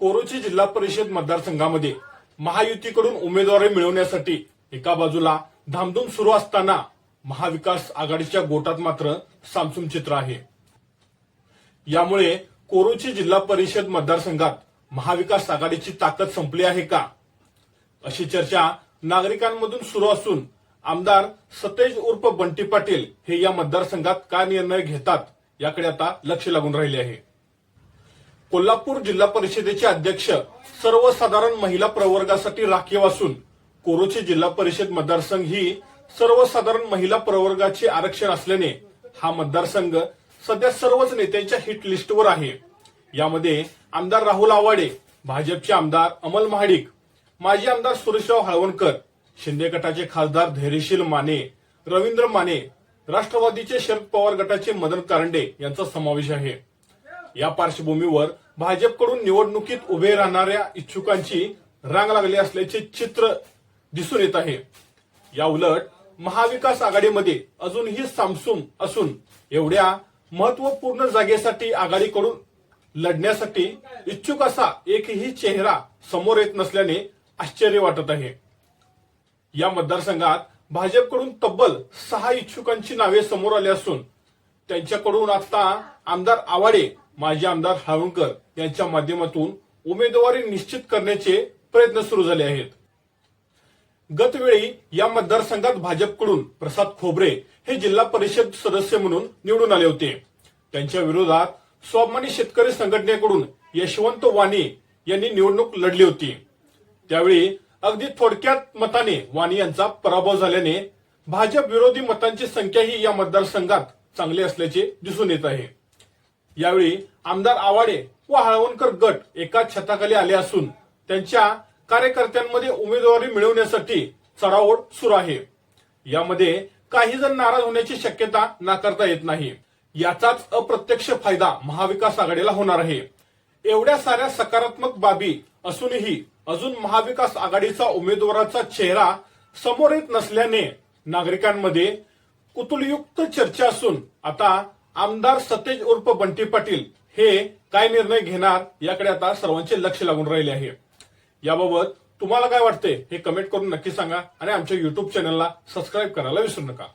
कोरोची जिल्हा परिषद मतदारसंघामध्ये महायुतीकडून उमेदवारी मिळवण्यासाठी एका बाजूला धामधूम सुरू असताना महाविकास आघाडीच्या गोटात मात्र सामसूम चित्र आहे. यामुळे कोरोची जिल्हा परिषद मतदारसंघात महाविकास आघाडीची ताकद संपली आहे का? अशी चर्चा नागरिकांमधून सुरू असून आमदार सतेज उर्फ बंटी पाटील हे या मतदारसंघात काय निर्णय घेतात याकडे आता लक्ष लागून राहिले आहे. कोल्हापूर जिल्हा परिषदेचे अध्यक्ष सर्वसाधारण महिला प्रवर्गासाठी राखीव असून कोरोची जिल्हा परिषद मतदारसंघ ही सर्वसाधारण महिला प्रवर्गाचे आरक्षण असल्याने हा मतदारसंघ सध्या सर्वच नेत्यांच्या हिट लिस्टवर आहे. यामध्ये आमदार राहुल आवाडे भाजपचे आमदार अमल महाडिक माजी आमदार सुरेशराव हळवणकर शिंदे गटाचे खासदार धैर्यशील माने रवींद्र माने राष्ट्रवादीचे शरद पवार गटाचे मदन कारंडे यांचा समावेश आहे. या पार्श्वभूमीवर भाजपकडून निवडणुकीत उभे राहणाऱ्या इच्छुकांची रांग लागली असल्याचे चित्र दिसून येत आहे. या उलट महाविकास आघाडीमध्ये अजूनही सामसूम असून एवढ्या महत्त्वपूर्ण जागेसाठी आघाडीकडून लढण्यासाठी इच्छुक असा एकही चेहरा समोर येत नसल्याने आश्चर्य वाटत आहे. या मतदारसंघात भाजपकडून तब्बल सहा इच्छुकांची नावे समोर आली असून त्यांच्याकडून आता आमदार आवाडे माजी आमदार हळूणकर यांच्या माध्यमातून उमेदवारी निश्चित करण्याचे प्रयत्न सुरू झाले आहेत. गतवेळी या मतदारसंघात भाजपकडून प्रसाद खोबरे हे जिल्हा परिषद सदस्य म्हणून निवडून आले होते. त्यांच्या विरोधात स्वाभिमानी शेतकरी संघटनेकडून यशवंत वाणी यांनी निवडणूक लढली होती. त्यावेळी अगदी थोडक्यात मताने वाणी यांचा पराभव झाल्याने भाजप विरोधी मतांची संख्याही या मतदारसंघात चांगली असल्याचे दिसून येत आहे. यावेळी आमदार आवाडे व हळवणकर गट एकाच छताखाली आले असून त्यांच्या कार्यकर्त्यांमध्ये उमेदवारी मिळवण्यासाठी चढाओढ सुरू आहे. यामध्ये काही जण नाराज होण्याची शक्यता नाकारता येत नाही. याचाच अप्रत्यक्ष फायदा महाविकास आघाडीला होणार आहे. एवढ्या साऱ्या सकारात्मक बाबी असूनही अजून महाविकास आघाडीचा उमेदवाराचा चेहरा समोर येत नसल्याने नागरिकांमध्ये कुतुलयुक्त चर्चा असून आता आमदार सतेज उर्फ बंटी पाटील हे काय निर्णय घेणार याकडे आता सर्वांचे लक्ष लागून राहिले आहे. याबाबत तुम्हाला काय वाटते हे कमेंट करून नक्की सांगा आणि आमच्या युट्यूब चॅनलला सबस्क्राईब करायला विसरू नका.